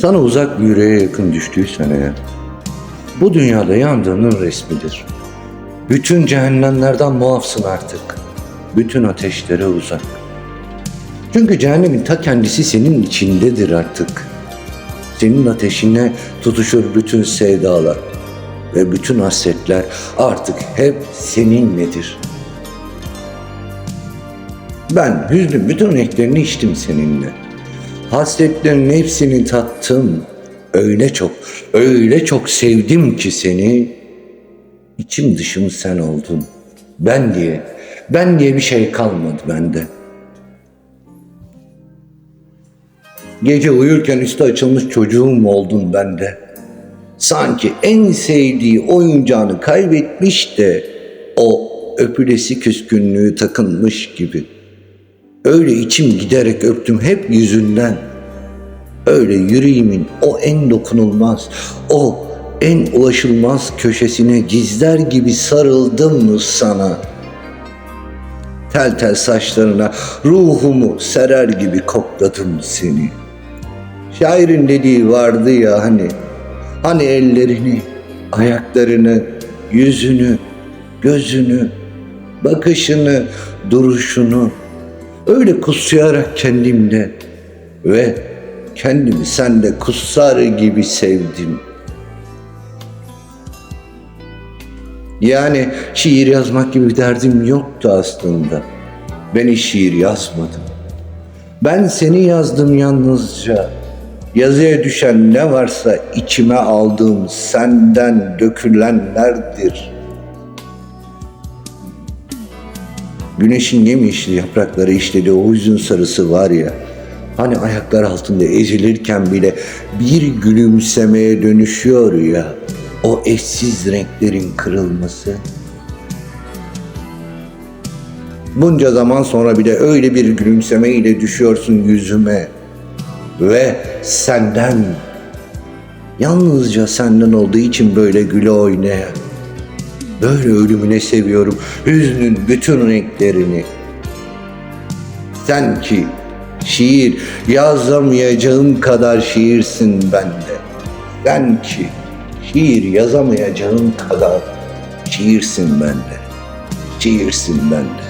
Sana uzak bir yüreğe yakın düştüysen eğer, bu dünyada yandığının resmidir. Bütün cehennemlerden muafsın artık. Bütün ateşlere uzak. Çünkü cehennemin ta kendisi senin içindedir artık. Senin ateşine tutuşur bütün sevdalar ve bütün hasretler artık hep seninledir. Ben hüznün bütün renklerini içtim seninle. Hasretlerin hepsini tattım. Öyle çok, öyle çok sevdim ki seni. İçim dışım sen oldun. Ben diye, ben diye bir şey kalmadı bende. Gece uyurken üstü açılmış çocuğum oldun bende. Sanki en sevdiği oyuncağını kaybetmiş de o öpülesi küskünlüğü takınmış gibi. Öyle içim giderek öptüm hep yüzünden. Öyle yüreğimin o en dokunulmaz, o en ulaşılmaz köşesine gizler gibi sarıldım mı sana? Tel tel saçlarına ruhumu serer gibi kokladım seni. Şairin dediği vardı ya hani, hani ellerini, ayaklarını, yüzünü, gözünü, bakışını, duruşunu öyle kutsayarak kendimde ve kendimi sende kutsar gibi sevdim. Yani şiir yazmak gibi bir derdim yoktu aslında. Ben hiç şiir yazmadım. Ben seni yazdım yalnızca. Yazıya düşen ne varsa içime aldığım senden dökülenlerdir. Güneşin yemyeşil yaprakları işlediği o hüzün sarısı var ya, hani ayaklar altında ezilirken bile bir gülümsemeye dönüşüyor ya, o eşsiz renklerin kırılması. Bunca zaman sonra bile öyle bir gülümseme ile düşüyorsun yüzüme ve senden, yalnızca senden olduğu için böyle güle oynaya, böyle ölümüne seviyorum hüznün bütün renklerini. Sen ki şiir yazamayacağım kadar şiirsin bende. Sen ki şiir yazamayacağım kadar şiirsin bende. Şiirsin bende.